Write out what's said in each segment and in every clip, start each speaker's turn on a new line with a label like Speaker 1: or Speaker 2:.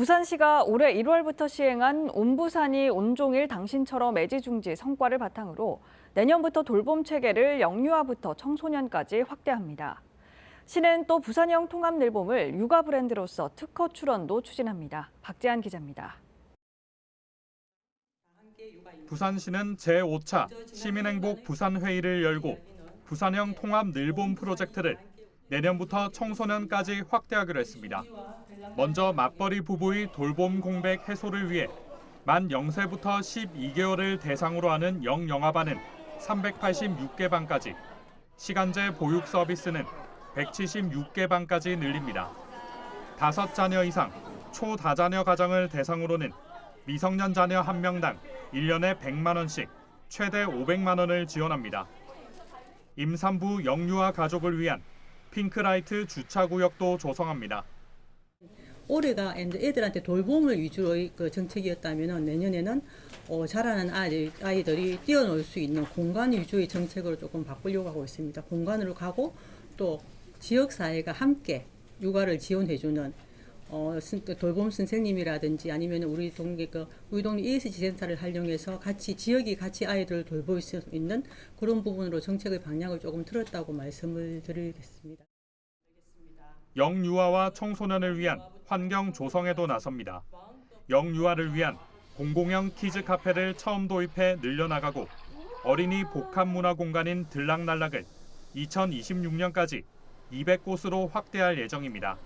Speaker 1: 부산시가 올해 1월부터 시행한 온부산이 온종일 당신처럼 애지중지 성과를 바탕으로 내년부터 돌봄 체계를 영유아부터 청소년까지 확대합니다. 시는 또 부산형 통합 늘봄을 육아 브랜드로서 특허 출원도 추진합니다. 박재한 기자입니다.
Speaker 2: 부산시는 제5차 시민행복 부산회의를 열고 부산형 통합 늘봄 프로젝트를 내년부터 청소년까지 확대하기로 했습니다. 먼저 맞벌이 부부의 돌봄 공백 해소를 위해 만 0세부터 12개월을 대상으로 하는 영영아반은 386개 반까지, 시간제 보육 서비스는 176개 반까지 늘립니다. 다섯 자녀 이상 초다자녀 가정을 대상으로는 미성년 자녀 한 명당 1년에 100만 원씩 최대 500만 원을 지원합니다. 임산부 영유아 가족을 위한 핑크라이트 주차 구역도 조성합니다.
Speaker 3: 올해가 애들한테 돌봄을 위주로의 그 정책이었다면 내년에는 어, 자라는 아이들, 아이들이 뛰어놀 수 있는 공간 위주의 정책으로 조금 바꾸려고 하고 있습니다. 공간으로 가고 또 지역 사회가 함께 육아를 지원해주는 어, 선- 그 돌봄 선생님이라든지 아니면 우리 동네 그 우리 동네 ESG 센터를 활용해서 같이 지역이 같이 아이들을 돌볼 수 있는 그런 부분으로 정책의 방향을 조금 틀었다고 말씀을 드리겠습니다.
Speaker 2: 영유아와 청소년을 위한 환경 조성에도 나섭니다. 영유아를 위한 공공형 키즈 카페를 처음 도입해 늘려나가고 어린이 복합 문화 공간인 들락날락을 2026년까지 200곳으로 확대할 예정입니다.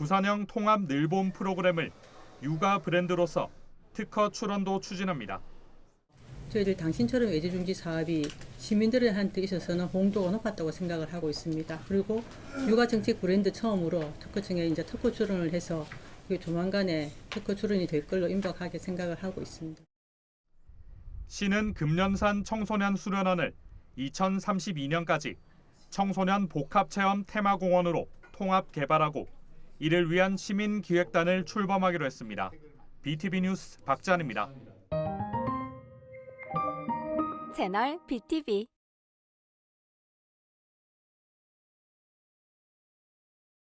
Speaker 2: 부산형 통합 늘봄 프로그램을 육아 브랜드로서 특허 출원도 추진합니다.
Speaker 3: 저희들 당신처럼 애지중지 사업이 시민들한테 있어서는 홍도가 높았다고 생각을 하고 있습니다. 그리고 육아 정책 브랜드 처음으로 특허청에 이제 특허 출원을 해서 조만간에 특허 출원이 될 걸로 임박하게 생각을 하고 있습니다.
Speaker 2: 시는 금년산 청소년 수련원을 2032년까지 청소년 복합체험 테마공원으로 통합 개발하고 이를 위한 시민기획단을 출범하기로 했습니다. BTV 뉴스 박찬입니다.
Speaker 4: 채널 BTV